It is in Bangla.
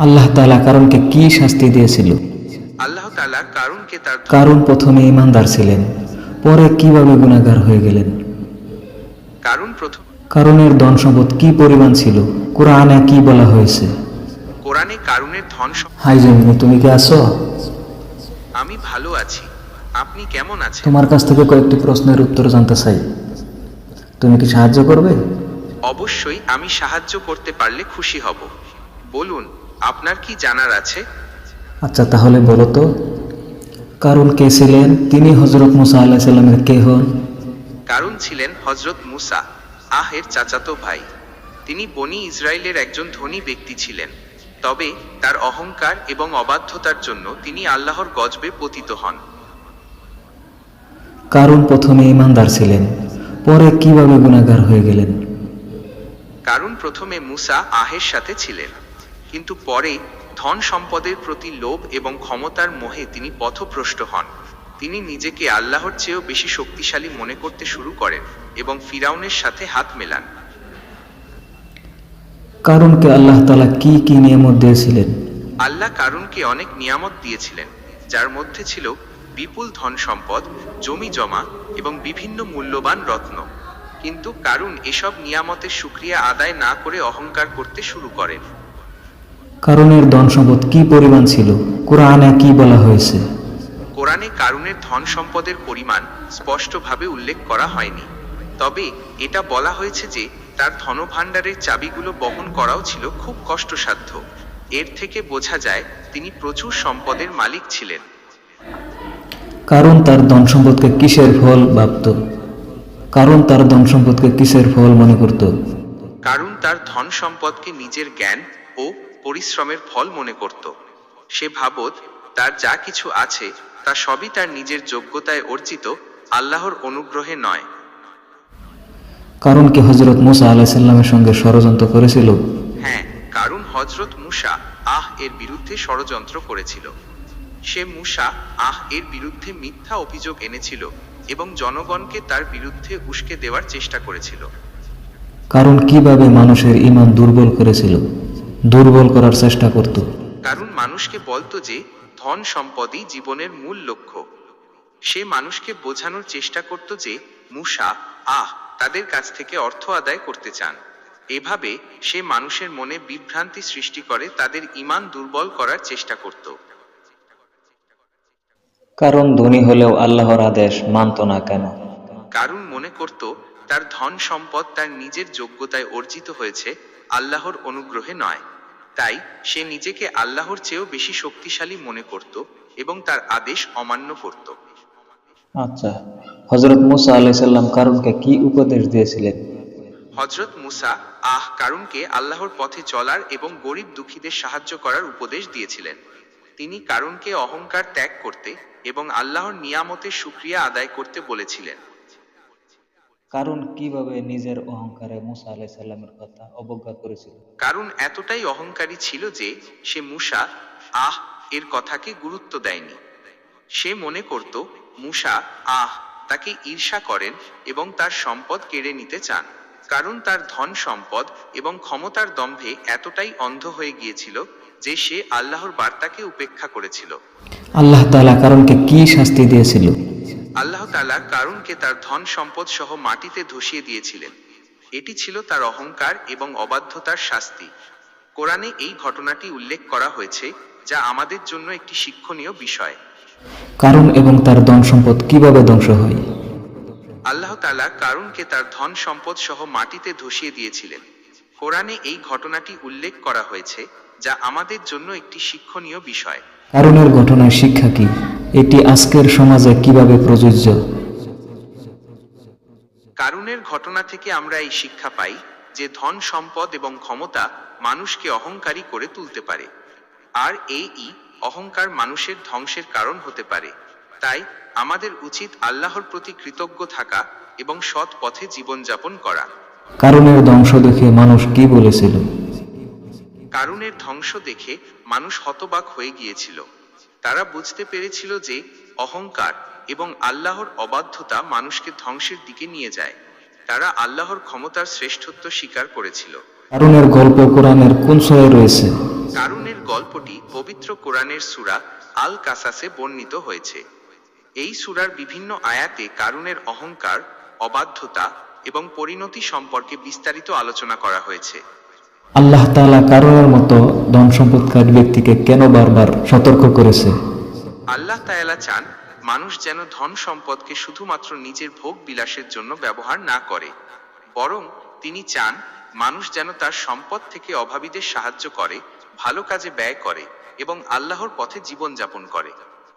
আল্লাহ তালা কারণকে কি শাস্তি দিয়েছিল? আল্লাহ তাআলা কারুনকে তার কারণ প্রথমে ইমানদার ছিলেন পরে কীভাবে গুণাগার হয়ে গেলেন? কারণ প্রথম কারণের ধন সম্পদ কি পরিমাণ ছিল? কোরআনে কি বলা হয়েছে? কোরআনে কারুনের ধন হাই জমিনি তুমি কি আছো? আমি ভালো আছি। আপনি কেমন আছেন? তোমার কাছ থেকে কয়েকটি প্রশ্নের উত্তর জানতে চাই। তুমি কি সাহায্য করবে? অবশ্যই আমি সাহায্য করতে পারলে খুশি হব। বলুন আপনার কি জানার আছে? আচ্ছা তাহলে বলো তো কারণ কে ছিলেন? তিনি হজরত মুসা আলাহ সাল্লামের কে হন? কারুন ছিলেন হজরত মুসা আহ এর চাচাতো ভাই। তিনি বনি ইসরায়েলের একজন ধনী ব্যক্তি ছিলেন। তবে তার অহংকার এবং অবাধ্যতার জন্য তিনি আল্লাহর গজবে পতিত হন। কারণ প্রথমে ইমানদার ছিলেন পরে কীভাবে গুণাগার হয়ে গেলেন? কারণ প্রথমে মুসা আহের সাথে ছিলেন। কিন্তু পরে ধন সম্পদের প্রতি লোভ এবং ক্ষমতার মোহে তিনি পথভ্রষ্ট হন। তিনি নিজেকে আল্লাহর চেয়েও বেশি শক্তিশালী মনে করতে শুরু করেন এবং ফিরাউনের সাথে হাত মেলান। কারণকে আল্লাহ তাআলা কি কি নিয়ামত দিয়েছিলেন? আল্লাহ কারুনকে অনেক নিয়ামত দিয়েছিলেন যার মধ্যে ছিল বিপুল ধন সম্পদ জমি জমা এবং বিভিন্ন মূল্যবান রত্ন। কিন্তু কারুন এসব নিয়ামতের সুক্রিয়া আদায় না করে অহংকার করতে শুরু করেন। কারণের ধন সম্পদ কি পরিমাণ ছিল? কোরআনে কি বলা হয়েছে? কোরআনে কারুনের ধন সম্পদের পরিমাণ স্পষ্টভাবে উল্লেখ করা হয়নি। তবে এটা বলা হয়েছে যে তার ধনভাণ্ডারের চাবিগুলো বহন করাও ছিল খুব কষ্টসাধ্য। এর থেকে বোঝা যায় তিনি প্রচুর সম্পদের মালিক ছিলেন। কারণ তার ধন সম্পদকে কিসের ফল ভাবত? কারণ তার ধন সম্পদকে কিসের ফল মনে করত? কারণ তার ধন সম্পদকে নিজের জ্ঞান ও পরিশ্রমের ফল মনে করত। সে ভাবত তার যা কিছু আছে তা সবই তার নিজের যোগ্যতায় অর্জিত আল্লাহর অনুগ্রহে নয়। কারণ কি হজরত মুসা আলাহ সাল্লামের সঙ্গে ষড়যন্ত্র করেছিল? হ্যাঁ কারণ হজরত মুসা আহ এর বিরুদ্ধে ষড়যন্ত্র করেছিল। সে মুসা আহ এর বিরুদ্ধে মিথ্যা অভিযোগ এনেছিল এবং জনগণকে তার বিরুদ্ধে উস্কে দেওয়ার চেষ্টা করেছিল। কারণ কীভাবে মানুষের ইমান দুর্বল করেছিল? দুর্বল করার চেষ্টা করত। কারণ মানুষকে বলতো যে ধন সম্পদই জীবনের মূল লক্ষ্য। সে মানুষকে বোঝানোর চেষ্টা করত যে মুসা আহ তাদের কাছ থেকে অর্থ আদায় করতে চান। এভাবে সে মানুষের মনে বিভ্রান্তি সৃষ্টি করে তাদের ইমান দুর্বল করার চেষ্টা করত। কারণ ধনী হলেও আল্লাহর আদেশ মানত না কেন? কারণ মনে করত তার ধন সম্পদ তার নিজের যোগ্যতায় অর্জিত হয়েছে আল্লাহর অনুগ্রহে নয়। তাই সে নিজেকে আল্লাহর চেয়েও বেশি শক্তিশালী মনে করত এবং তার আদেশ অমান্য করত। আচ্ছা হজরত মুসা আলাহ সাল্লাম কারণকে কি উপদেশ দিয়েছিলেন? হজরত মুসা আহ কারুনকে আল্লাহর পথে চলার এবং গরিব দুঃখীদের সাহায্য করার উপদেশ দিয়েছিলেন। তিনি কারুনকে অহংকার ত্যাগ করতে এবং আল্লাহর নিয়ামতের সুক্রিয়া আদায় করতে বলেছিলেন। কারণ কীভাবে নিজের অহংকারে মুসা আলাহ সাল্লামের কথা অবজ্ঞা করেছিল? কারণ এতটাই অহংকারী ছিল যে সে মুসা আহ এর কথাকে গুরুত্ব দেয়নি। সে মনে করত মুসা আহ তাকে ঈর্ষা করেন এবং তার সম্পদ কেড়ে নিতে চান। কারণ তার ধন সম্পদ এবং ক্ষমতার দম্ভে এতটাই অন্ধ হয়ে গিয়েছিল যে সে আল্লাহর বার্তাকে উপেক্ষা করেছিল। আল্লাহ তালা কারণকে কি শাস্তি দিয়েছিল? কারুনকে তার ধন সম্পদ সহ মাটিতে ধসিয়ে দিয়েছিলেন। এটি ছিল তার অহংকার এবং অবাধ্যতার শাস্তি। কোরআনে এই ঘটনাটি উল্লেখ করা হয়েছে যা আমাদের জন্য একটি শিক্ষণীয় বিষয়। কারণ এবং তার ধন সম্পদ কীভাবে ধ্বংস হয়? আল্লাহ তাআলা কারুনকে তার ধন সম্পদ সহ মাটিতে ধসিয়ে দিয়েছিলেন। কোরআনে এই ঘটনাটি উল্লেখ করা হয়েছে যা আমাদের জন্য একটি শিক্ষণীয় বিষয়। কারণের ঘটনার শিক্ষা কি? এটি আজকের সমাজে কীভাবে প্রযোজ্য? কারুনের ঘটনা থেকে আমরা এই শিক্ষা পাই যে ধন সম্পদ এবং ক্ষমতা মানুষকে অহংকারী করে তুলতে পারে। আর এই অহংকার মানুষের ধ্বংসের কারণ হতে পারে। তাই আমাদের উচিত আল্লাহর প্রতি কৃতজ্ঞ থাকা এবং সৎ পথে জীবনযাপন করা। কারণের ধ্বংস দেখে মানুষ কি বলেছিল? কারুনের ধ্বংস দেখে মানুষ হতবাক হয়ে গিয়েছিল। তারা বুঝতে পেরেছিল যে অহংকার এবং আল্লাহর অবাধ্যতা মানুষকে ধ্বংসের দিকে নিয়ে যায়। তারা আল্লাহর ক্ষমতার শ্রেষ্ঠত্ব স্বীকার করেছিল। কারণের গল্প কোরআনের কোন সূরায় রয়েছে? কারুনের গল্পটি পবিত্র কোরআনের সূরা আল কাসাসে বর্ণিত হয়েছে। এই সূরার বিভিন্ন আয়াতে কারুনের অহংকার অবাধ্যতা এবং পরিণতি সম্পর্কে বিস্তারিত আলোচনা করা হয়েছে। আল্লাহ তাআলা কারণের মতো ধন সম্পদকারী ব্যক্তিকে কেন বারবার সতর্ক করেছে? আল্লাহ তায়ালা চান মানুষ যেন ধন সম্পদকে শুধুমাত্র নিজের ভোগ বিলাসের জন্য ব্যবহার না করে, বরং তিনি চান মানুষ যেন তার সম্পদ থেকে অভাবীদের সাহায্য করে, ভালো কাজে ব্যয় করে এবং আল্লাহর পথে জীবন যাপন করে।